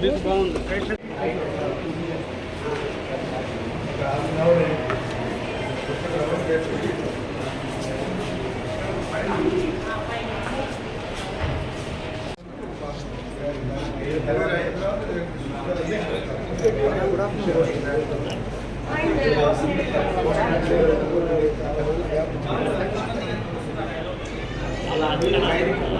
మీకు బాగుంది పేషెంట్ అంత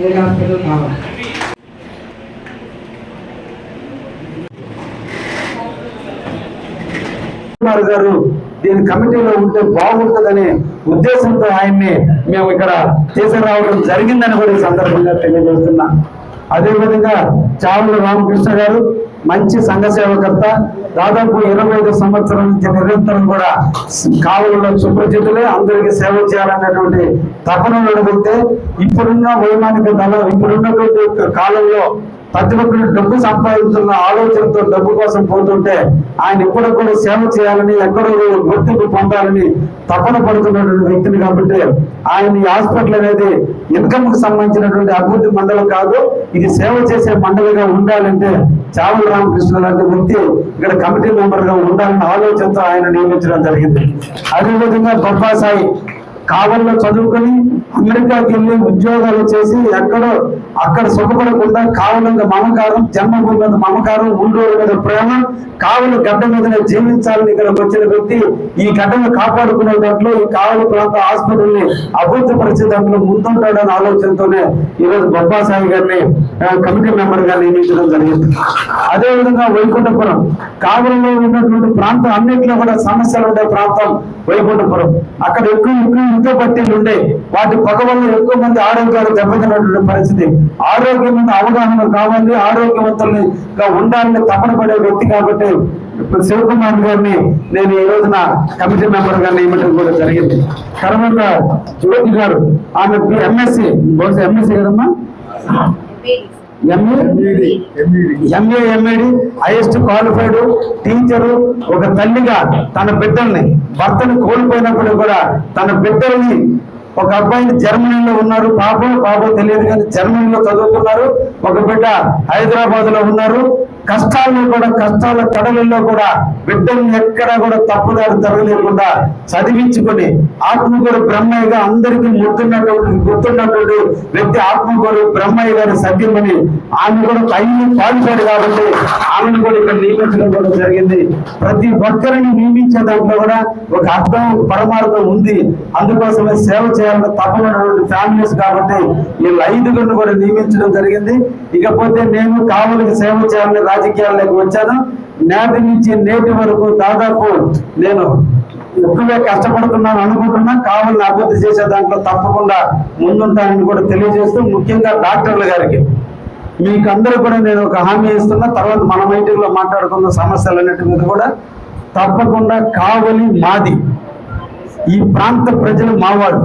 ఏ హాస్పిటల్ కావాలి కుమార్ గారు దీని కమిటీలో ఉంటే బాగుంటుందనే ఉద్దేశంతో ఆయన్ని మేము ఇక్కడ తీసుకురావడం జరిగిందని కూడా ఈ సందర్భంగా తెలియజేస్తున్నా. అదేవిధంగా చావుల రామకృష్ణ గారు మంచి సంఘ సేవకర్త. దాదాపు ఇరవై ఐదు సంవత్సరాల నుంచి నిరంతరం కూడా కావులలో సుప్రసిద్ధులే అందరికీ సేవ చేయాలనేటువంటి తపన నడిపితే ఇప్పుడున్న వైమానిక దళం ఇప్పుడున్నటువంటి కాలంలో ప్రతి ఒక్కరు డబ్బు సంపాదించున్న ఆలోచనతో డబ్బు కోసం పోతుంటే ఆయన ఎప్పుడెప్పుడు సేవ చేయాలని ఎక్కడో గుర్తింపు పొందాలని తపన పడుతున్నటువంటి వ్యక్తిని కాబట్టి ఆయన ఈ హాస్పిటల్ అనేది ఇన్కమ్కు సంబంధించినటువంటి అభివృద్ధి మండలం కాదు ఇది సేవ చేసే మండలిగా ఉండాలంటే చావుల రామకృష్ణ లాంటి వ్యక్తి ఇక్కడ కమిటీ మెంబర్గా ఉండాలన్న ఆలోచనతో ఆయన నియమించడం జరిగింది. అదేవిధంగా బొబ్బాసాయి కావల్లో చదువుకొని అమెరికాకి వెళ్ళి ఉద్యోగాలు చేసి ఎక్కడో అక్కడ సుఖపడకుండా కావల మమకారం జన్మభూమి మీద మమకారం ఉండూరు మీద ప్రేమ కావలి గడ్డ మీదనే జీవించాలని ఇక్కడ వచ్చిన వ్యక్తి ఈ గడ్డను కాపాడుకునే దాంట్లో ఈ కావలి ప్రాంత హాస్పిటల్ని అభివృద్ధి పరిచే దాంట్లో ముందుంటాడనే ఆలోచనతోనే ఈరోజు బొబ్బాసాయి గారిని కమిటీ మెంబర్గా నియమించడం జరిగింది. అదే విధంగా వైకుంఠపురం కావలిలో ఉన్నటువంటి ప్రాంతం అన్నింటిలో కూడా సమస్యలు ఉండే ప్రాంతం వైకుంఠపురం. అక్కడ ఎక్కువ ఎక్కువ ఇంట్లో పట్టీలు ఉండే వాటి పగ వల్ల ఎక్కువ మంది ఆరోగ్యాలు దెబ్బతిన్నటువంటి పరిస్థితి. ఆరోగ్యం మీద అవగాహన కావాలి ఆరోగ్యవంతులుగా ఉండాలని తపన పడే వ్యక్తి కాబట్టి ఇప్పుడు శివకుమార్ గారిని నేను ఈ రోజున కమిటీ మెంబర్గా నియమించడం కూడా జరిగింది. తర్వాత జ్యోతి గారు ఆమె ఎంఎస్సి బహుశా ఎంఎస్సి కదమ్మా MA MA MEd highest qualified teacher ఒక తల్లిగా తన బిడ్డల్ని భర్తను కోల్పోయినప్పుడు కూడా తన బిడ్డల్ని ఒక అబ్బాయిని జర్మనీలో ఉన్నారు. పాప పాప తెలియదు కానీ జర్మనీలో చదువుతున్నారు. ఒక బిడ్డ హైదరాబాద్లో ఉన్నారు. కష్టాల్లో కూడా కష్టాల కడలలో కూడా బిడ్డల్ని ఎక్కడా కూడా తప్పుదారి జరగలేకుండా చదివించుకొని ఆత్మకూరు బ్రహ్మయ్యగా అందరికీ ముద్దున్నటువంటి గుర్తున్నటువంటి వ్యక్తి ఆత్మకూరు బ్రహ్మయ్య గారి సత్యమని ఆమె కూడా హైలీ క్వాలిఫైడ్ కాబట్టి ఆమెను కూడా ఇక్కడ నియమించడం కూడా జరిగింది. ప్రతి ఒక్కరిని నియమించే దాంట్లో కూడా ఒక అర్థం ఒక పరమార్థం ఉంది. అందుకోసమే సేవ చేయాలని తప్పనటువంటి ఫ్యామిలీస్ కాబట్టి వీళ్ళు ఐదుగురిని కూడా నియమించడం జరిగింది. ఇకపోతే నేను కావలికి సేవ చేయాలని రాజకీయాల్లోకి వచ్చాను. నాటి నుంచి నేటి వరకు దాదాపు నేను ఎక్కువగా కష్టపడుతున్నాను అనుకుంటున్నా కావాలని అభివృద్ధి చేసే దాంట్లో తప్పకుండా ముందుంటానని కూడా తెలియజేస్తూ ముఖ్యంగా డాక్టర్ల గారికి. మీకు అందరూ కూడా నేను ఒక హామీ ఇస్తున్నా తర్వాత మన మీటింగ్లో మాట్లాడుకున్న సమస్యలు మీద కూడా తప్పకుండా కావలి మాది. ఈ ప్రాంత ప్రజలు మావాడు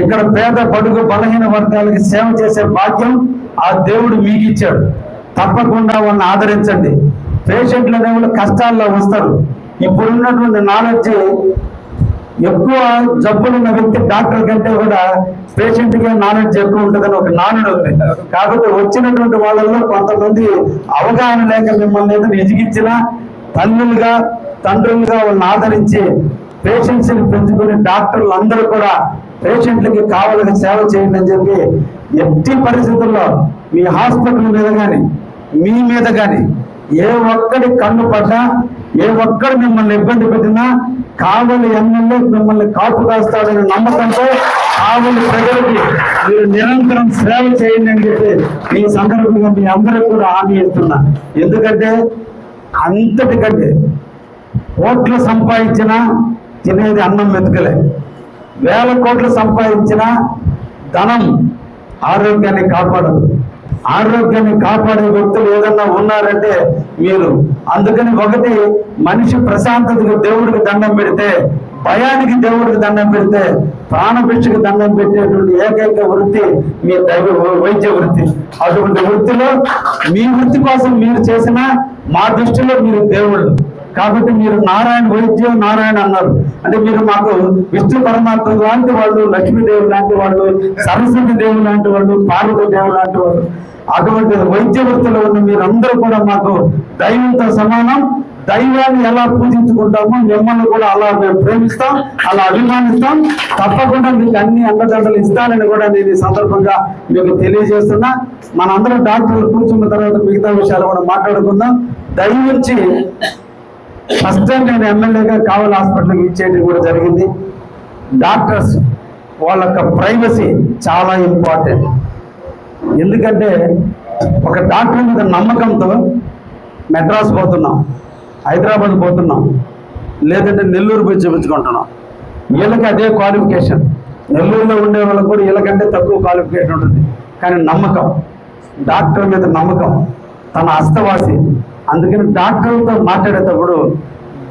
ఇక్కడ పేద బడుగు బలహీన వర్గాలకి సేవ చేసే భాగ్యం ఆ దేవుడు మీకు ఇచ్చాడు తప్పకుండా వాళ్ళని ఆదరించండి. పేషెంట్లు అనేవాళ్ళు కష్టాల్లో వస్తారు. ఇప్పుడున్నటువంటి నాలెడ్జ్ ఎక్కువ జబ్బులున్న వ్యక్తి డాక్టర్ కంటే కూడా పేషెంట్గా నాలెడ్జ్ ఎక్కువ ఉంటుందని ఒక నానుడు ఉంది. కాబట్టి వచ్చినటువంటి వాళ్ళల్లో కొంతమంది అవగాహన లేక మిమ్మల్ని ఏదైనా ఎదిగించినా తల్లులుగా తండ్రులుగా వాళ్ళని ఆదరించి పేషెంట్స్ని పెంచుకుని డాక్టర్లు అందరూ కూడా పేషెంట్లకి కావాలని సేవ చేయండి అని చెప్పి ఎట్టి పరిస్థితుల్లో మీ హాస్పిటల్ మీద కానీ మీ మీద కానీ ఏ ఒక్కడి కన్ను పడ్డా ఏ ఒక్కడు మిమ్మల్ని ఇబ్బంది పెట్టినా కావలి ఎమ్మెల్యే మిమ్మల్ని కాపు కాస్తాడని నమ్మకంతో కావలి ప్రజలకి మీరు నిరంతరం సేవ చేయండి అని చెప్పి ఈ సందర్భంగా మీ అందరికి కూడా హామీ ఇస్తున్నా. ఎందుకంటే అంతటికంటే కోట్లు సంపాదించినా తినేది అన్నం మెతుకలే. వేల కోట్లు సంపాదించిన ధనం ఆరోగ్యాన్ని కాపాడదు. ఆరోగ్యాన్ని కాపాడే వ్యక్తులు ఏదన్నా ఉన్నారంటే మీరు. అందుకని ఒకటి మనిషి ప్రశాంతతకు దేవుడికి దండం పెడితే భయానికి దేవుడికి దండం పెడితే ప్రాణభిక్షకు దండం పెట్టేటువంటి ఏకైక వృత్తి మీ దైవ వైద్య వృత్తి. అటువంటి వృత్తిలో మీ వృత్తి కోసం మీరు చేసిన మా దృష్టిలో మీరు దేవుడు కాబట్టి మీరు నారాయణ వైద్యం నారాయణ అన్నారు. అంటే మీరు మాకు విష్ణు పరమాత్మ లాంటి వాళ్ళు లక్ష్మీదేవి లాంటి వాళ్ళు సరస్వతి దేవి లాంటి వాళ్ళు పార్వతీ దేవి లాంటి వాళ్ళు. అటువంటి వైద్య వృత్తిలో ఉన్న మీరందరూ కూడా మాకు దైవంతో సమానం. దైవాన్ని ఎలా పూజించుకుంటామో మిమ్మల్ని కూడా అలా మేము ప్రేమిస్తాం అలా అభిమానిస్తాం. తప్పకుండా మీకు అన్ని అండదండలు ఇస్తానని కూడా నేను ఈ సందర్భంగా మీకు తెలియజేస్తున్నా. మనందరం డాక్టర్లు కూర్చున్న తర్వాత మిగతా విషయాలు కూడా మాట్లాడుకుందాం. దయవుంచి ఫస్ట్ టైం నేను ఎమ్మెల్యేగా కావల్ హాస్పిటల్కి ఇచ్చేయడం కూడా జరిగింది. డాక్టర్స్ వాళ్ళ యొక్క ప్రైవసీ చాలా ఇంపార్టెంట్. ఎందుకంటే ఒక డాక్టర్ మీద నమ్మకంతో మెడ్రాస్ పోతున్నాం హైదరాబాద్ పోతున్నాం లేదంటే నెల్లూరు పోయి చూపించుకుంటున్నాం. వీళ్ళకి అదే క్వాలిఫికేషన్ నెల్లూరులో ఉండే వాళ్ళకి కూడా వీళ్ళకంటే తక్కువ క్వాలిఫికేషన్ ఉంటుంది. కానీ నమ్మకం డాక్టర్ మీద నమ్మకం తన హస్తవాసి అందుకని డాక్టర్లతో మాట్లాడేటప్పుడు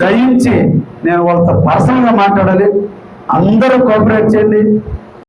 దయించి నేను వాళ్ళతో పర్సనల్గా మాట్లాడాలి అందరూ కోఆపరేట్ చేయండి